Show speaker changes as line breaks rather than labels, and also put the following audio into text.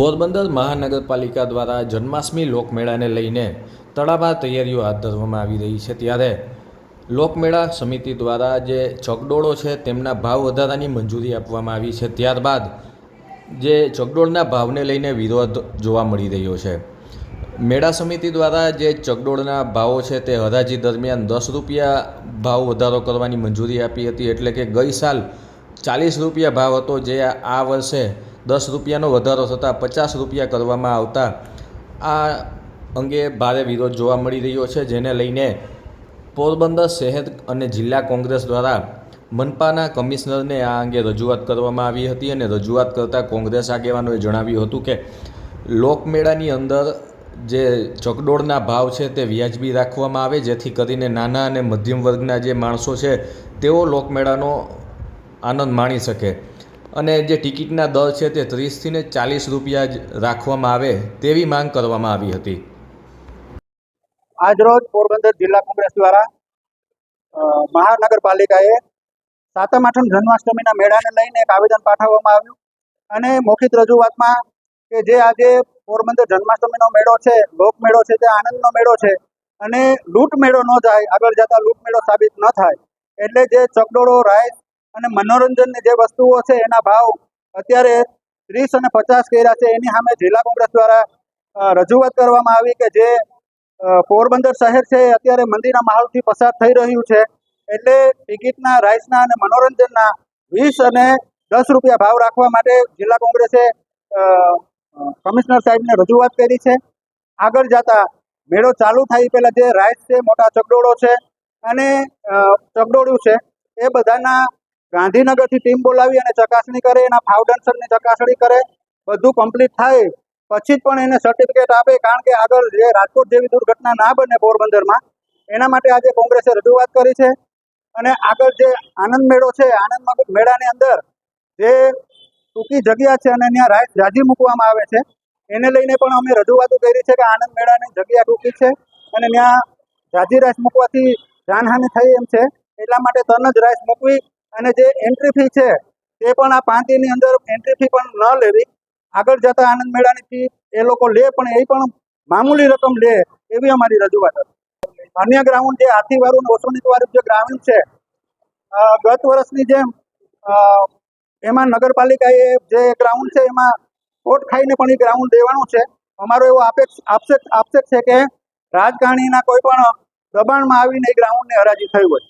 પોરબંદર મહાનગરપાલિકા દ્વારા જન્માષ્ટમી લોકમેળાને લઈને તડામાર તૈયારીઓ હાથ ધરવામાં આવી રહી છે. ત્યારે લોકમેળા સમિતિ દ્વારા જે ચકડોળો છે તેમના ભાવ વધારાની મંજૂરી આપવામાં આવી છે. ત્યારબાદ જે ચકડોળના ભાવને લઈને વિરોધ જોવા મળી રહ્યો છે. મેળા સમિતિ દ્વારા જે ચકડોળના ભાવો છે તે હરાજી દરમિયાન દસ રૂપિયા ભાવ વધારો કરવાની મંજૂરી આપી હતી. એટલે કે ગઈ સાલ ચાલીસ રૂપિયા ભાવ હતો જે આ વર્ષે દસ રૂપિયાનો વધારો થતાં પચાસ રૂપિયા કરવામાં આવતા આ અંગે ભારે વિરોધ જોવા મળી રહ્યો છે, જેને લઈને પોરબંદર શહેર અને જિલ્લા કોંગ્રેસ દ્વારા મનપાના કમિશનરને આ અંગે રજૂઆત કરવામાં આવી હતી અને રજૂઆત કરતાં કોંગ્રેસ આગેવાનોએ જણાવ્યું હતું કે લોકમેળાની અંદર જે ચકડોળના ભાવ છે તે વ્યાજબી રાખવામાં આવે, જેથી કરીને નાના અને મધ્યમ વર્ગના જે માણસો છે તેઓ લોકમેળાનો આનંદ માણી શકે. અને જે ટિકિટના દર છે તે ત્રીસથી ને ચાલીસ રૂપિયા જ રાખવામાં આવે તેવી માંગ કરવામાં આવી હતી.
આજરોજ પોરબંદર જિલ્લા કોંગ્રેસ દ્વારા મહાનગરપાલિકાએ સાતમ આઠમ જન્માષ્ટમીના મેળાને લઈને એક આવેદન પાઠવવામાં આવ્યું. અને મૌખિક રજૂઆતમાં કે જે આજે પોરબંદર જન્માષ્ટમીનો મેળો છે લોકમેળો છે, તે આનંદનો મેળો છે, અને લૂંટ મેળો ન જાય, આગળ જતા લૂંટ મેળો સાબિત ન થાય, એટલે જે ચકડોળો, રાઈસ અને મનોરંજનની જે વસ્તુઓ છે એના ભાવ અત્યારે ત્રીસ અને પચાસ કર્યા છે. એની સામે જિલ્લા કોંગ્રેસ દ્વારા રજૂઆત કરવામાં આવી કે જે પોરબંદર શહેર છે અત્યારે મંદીના માહોલથી પસાર થઈ રહ્યું છે. એટલે ટિકિટના રાઇસના અને મનોરંજનના વીસ અને દસ રૂપિયા ભાવ રાખવા માટે જિલ્લા કોંગ્રેસે કમિશનર સાહેબને રજૂઆત કરી છે. આગળ જતા મેળો ચાલુ થાય પહેલાં જે રાઇસ છે મોટા ચગડોળો છે અને અ, છે એ બધાના ગાંધીનગરથી ટીમ બોલાવી અને ચકાસણી કરે, એના ફાઉન્ડેશનની ચકાસણી કરે, બધું કમ્પ્લીટ થાય. પછી જ પણ એને સર્ટિફિકેટ આપે, કારણ કે આગળ જે રાજકોટ જેવી દુર્ઘટના ના બને પોરબંદરમાં, એના માટે આજે કોંગ્રેસે રજૂઆત કરી છે. અને આગળ જે આનંદ મેળો છે, આનંદ મેળાની અંદર જે ટૂંકી જગ્યા છે અને ત્યાં રાઈસ જાજી મૂકવામાં આવે છે, એને લઈને પણ અમે રજૂઆતો કરી છે કે આનંદ મેળાની જગ્યા ટૂંકી છે અને ત્યાં જાજી રાઈસ મૂકવાથી જાનહાનિ થઈ એમ છે. એટલા માટે તન જ રાઈસ મૂકવી અને જે એન્ટ્રી ફી છે, તે પણ આ પાંતીની અંદર એન્ટ્રી ફી પણ ન લેવી આગળ જતા આનંદ મેળાની ફી એ લોકો લે, પણ એ પણ મામૂલી રકમ લે એવી અમારી રજૂઆત હતી. અન્ય ગ્રાઉન્ડ જે હાથીવાળું ને ઓછોનીવાળું જે ગ્રાઉન્ડ છે ગત વર્ષની જેમ એમાં નગરપાલિકાએ જે ગ્રાઉન્ડ છે, એમાં કોટ ખાઈને પણ એ ગ્રાઉન્ડ દેવાનું છે. અમારો એવો આક્ષેપ આક્ષેપ છે કે રાજકારણીના કોઈ પણ દબાણમાં આવીને એ ગ્રાઉન્ડને હરાજી થઈ હોય.